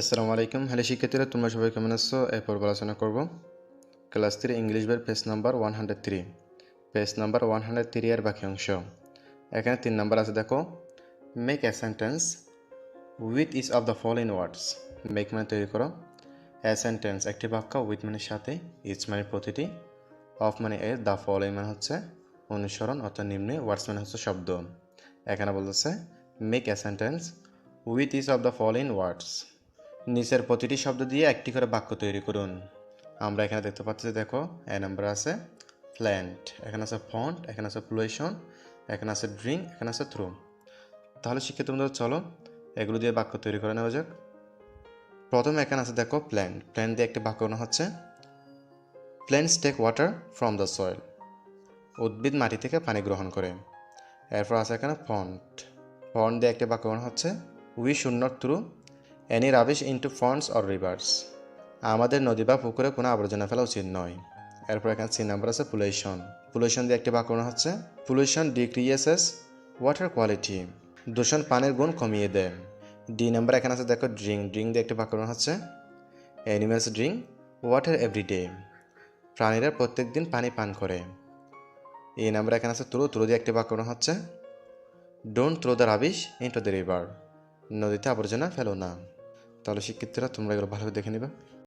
আসসালামু আলাইকুম। হ্যালো শিক্ষার্থীরা, তোমরা সবাই কেমন আছো? এরপর আলোচনা করব। ক্লাস থ্রি ইংলিশ বইয়ের page number one hundred three page number one hundred three এর বাকি অংশ এখানে তিন নাম্বার আছে, দেখো। Make a sentence with each of the following words make মানে তৈরি করো। এ সেন্টেন্স একটি বাক্য উইথ মানে সাথে ইচ মানে প্রতিটি। অফ মানে এর দ্য ফলোইং মানে হচ্ছে অনুসরণ, অর্থাৎ নিম্নে ওয়ার্ডস মানে হচ্ছে শব্দ। এখানে বলতেছে make a sentence with each of the following words নিচের প্রতিটি শব্দ দিয়ে একটি করে বাক্য তৈরি করুন। আমরা এখানে দেখতে পাচ্ছি দেখো, এ নাম্বার আছে প্ল্যান্ট এখানে আছে ফন্ট এখানে আছে প্লুয়েশন এখানে আছে ড্রিঙ্ক এখানে আছে থ্রু তাহলে শিক্ষিত বন্ধুরা, চলো এগুলো দিয়ে বাক্য তৈরি করে নেওয়া যাক। প্রথমে এখানে আছে দেখো প্ল্যান্ট প্ল্যান্ট দিয়ে একটি বাক্য বানানো হচ্ছে। Plants take water from the soil উদ্ভিদ মাটি থেকে পানি গ্রহণ করে। এরপর আছে এখানে ফন্ট ফন্ট দিয়ে একটি বাক্য হচ্ছে। We should not throw any rubbish into ponds or rivers আমাদের নদী বা পুকুরে কোনো আবর্জনা ফেলা উচিত নয়। এরপর এখানে সি নাম্বার আছে পলিউশন পলিউশন দিয়ে একটি বাক্য হচ্ছে পলিউশন ডিক্রিয়েসেস ওয়াটার কোয়ালিটি দূষণ পানির গুণ কমিয়ে দেয়। ডি নাম্বার এখানে আছে, দেখো ড্রিঙ্ক ড্রিঙ্ক দিয়ে একটি বাক্য হচ্ছে অ্যানিমেলস ড্রিঙ্ক ওয়াটার এভরিডে প্রাণীরা প্রত্যেক দিন পানি পান করে। এই নাম্বার এখানে আছে থ্রু থ্রু দিয়ে একটি বাক্য হচ্ছে don't throw the rubbish into the river নদীতে আবর্জনা ফেলো না। তাহলে শিক্ষার্থীরা তোমরা এগুলো ভালো করে দেখে নিবে।